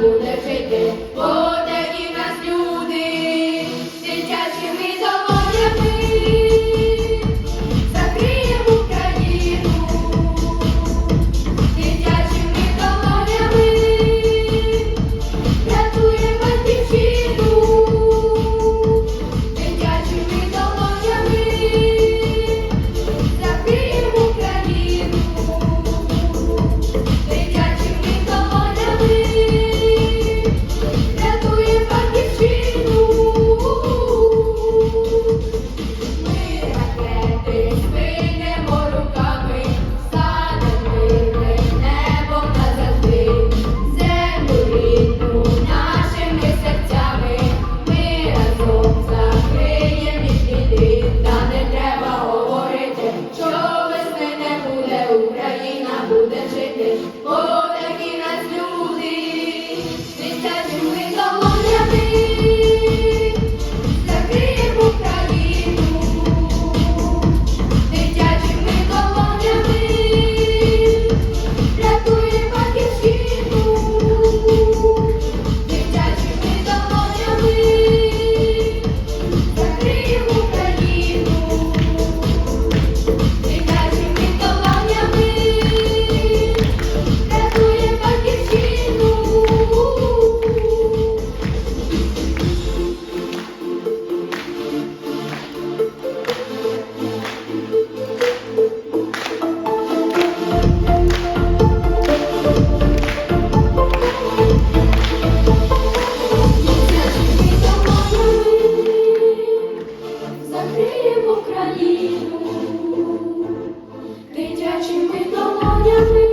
буде жити. Країну дитячими долонями